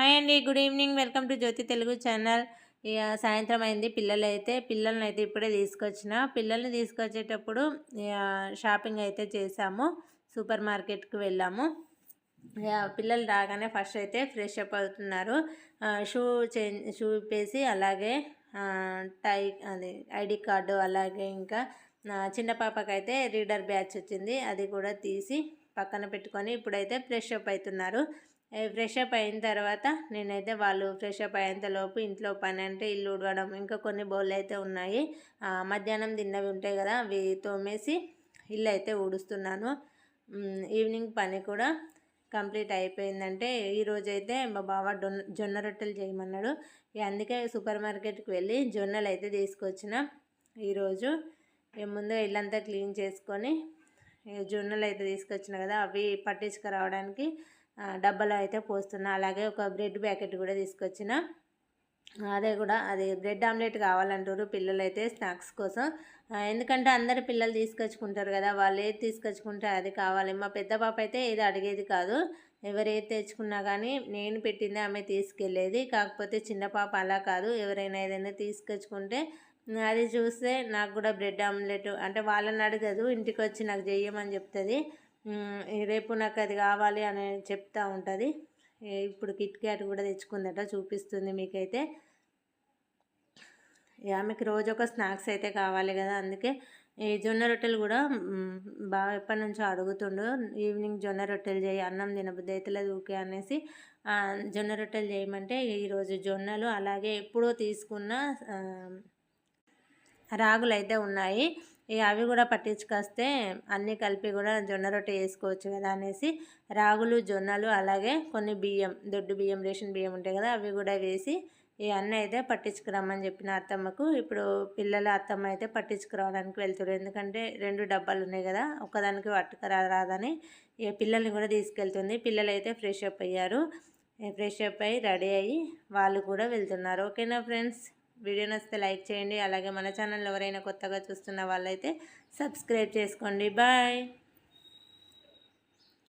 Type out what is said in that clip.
Hi అండి good evening. Welcome to Jyothi Telugu channel. ఇక సాయంత్రం అయింది పిల్లలు అయితే పిల్లల్ని అయితే ఇప్పుడే తీసుకొచ్చిన. పిల్లల్ని తీసుకొచ్చేటప్పుడు షాపింగ్ అయితే చేసాము. సూపర్ మార్కెట్కి వెళ్ళాము. పిల్లలు రాగానే ఫస్ట్ అయితే ఫ్రెష్ అప్ అవుతున్నారు. షూ చేంజ్ షూ ఇప్పేసి అలాగే టై అది ఐడి కార్డు అలాగే ఇంకా చిన్న పాపకైతే రీడర్ బ్యాచ్ వచ్చింది. అది కూడా తీసి పక్కన పెట్టుకొని ఇప్పుడైతే ఫ్రెష్ అప్ అవుతున్నారు. ఫ్రెష్ అప్ అయిన తర్వాత నేనైతే వాళ్ళు ఫ్రెష్ అప్ అయ్యేంతలోపు ఇంట్లో పని అంటే ఇల్లు ఉడవడం ఇంకా కొన్ని బౌళ్ళు అయితే ఉన్నాయి. మధ్యాహ్నం తిన్నవి ఉంటాయి కదా అవి తోమేసి ఇల్లు అయితే ఊడుస్తున్నాను ఈవినింగ్ పని కూడా కంప్లీట్ అయిపోయిందంటే ఈరోజైతే మా బావ జొన్న రొట్టెలు చేయమన్నాడు. అందుకే సూపర్ మార్కెట్కి వెళ్ళి జొన్నలు అయితే తీసుకొచ్చిన ఈరోజు. ముందు ఇల్లంతా క్లీన్ చేసుకొని జొన్నలు అయితే తీసుకొచ్చిన కదా అవి పట్టించుకురావడానికి. డబ్బాలో అయితే పోస్తున్నా. అలాగే ఒక బ్రెడ్ ప్యాకెట్ కూడా తీసుకొచ్చిన. అదే కూడా అది బ్రెడ్ ఆమ్లెట్ కావాలంటారు పిల్లలు అయితే స్నాక్స్ కోసం. ఎందుకంటే అందరు పిల్లలు తీసుకొచ్చుకుంటారు కదా వాళ్ళు ఏది తీసుకొచ్చుకుంటే అది కావాలి. మా పెద్ద పాప అయితే ఏది అడిగేది కాదు. ఎవరు ఏది తెచ్చుకున్నా కానీ నేను పెట్టింది ఆమె తీసుకెళ్ళేది. కాకపోతే చిన్న పాప అలా కాదు. ఎవరైనా ఏదైనా తీసుకొచ్చుకుంటే అది చూస్తే నాకు కూడా బ్రెడ్ ఆమ్లెట్ అంటే వాళ్ళని అడగదు. ఇంటికి వచ్చి నాకు చెయ్యమని చెప్తుంది. రేపు నాకు అది కావాలి అని చెప్తూ ఉంటుంది. ఇప్పుడు కిట్ క్యాట్ కూడా తెచ్చుకుందట చూపిస్తుంది మీకైతే. ఆమెకి రోజు ఒక స్నాక్స్ అయితే కావాలి కదా అందుకే ఈ జొన్న రొట్టెలు కూడా బాగా ఎప్పటి నుంచో అడుగుతుండు. ఈవినింగ్ జొన్న రొట్టెలు చేయి అన్నం తినబుద్ధి అవుతలేదు ఊకే అనేసి. జొన్న రొట్టెలు చేయమంటే ఈరోజు జొన్నలు అలాగే ఎప్పుడో తీసుకున్న రాగులు అయితే ఉన్నాయి. ఇక అవి కూడా పట్టించుకొస్తే అన్నీ కలిపి కూడా జొన్న రొట్టె వేసుకోవచ్చు కదా అనేసి రాగులు జొన్నలు అలాగే కొన్ని బియ్యం దొడ్డు బియ్యం రేషన్ బియ్యం ఉంటాయి కదా అవి కూడా వేసి ఈ అన్న అయితే పట్టించుకురమ్మని చెప్పిన అత్తమ్మకు. ఇప్పుడు పిల్లల అత్తమ్మ అయితే పట్టించుకురావడానికి వెళ్తారు ఎందుకంటే రెండు డబ్బాలు ఉన్నాయి కదా ఒకదానికి పట్టుకురా రాదని ఇక పిల్లల్ని కూడా తీసుకెళ్తుంది. పిల్లలు అయితే ఫ్రెష్ అప్ అయ్యారు. ఫ్రెష్ అప్ అయ్యి రెడీ అయ్యి వాళ్ళు కూడా వెళ్తున్నారు. ఓకేనా ఫ్రెండ్స్? వీడియో నచ్చితే లైక్ చేయండి. అలాగే మన ఛానల్ ఎవరైనా కొత్తగా చూస్తున్న వాళ్ళైతే సబ్స్క్రైబ్ చేసుకోండి. బాయ్.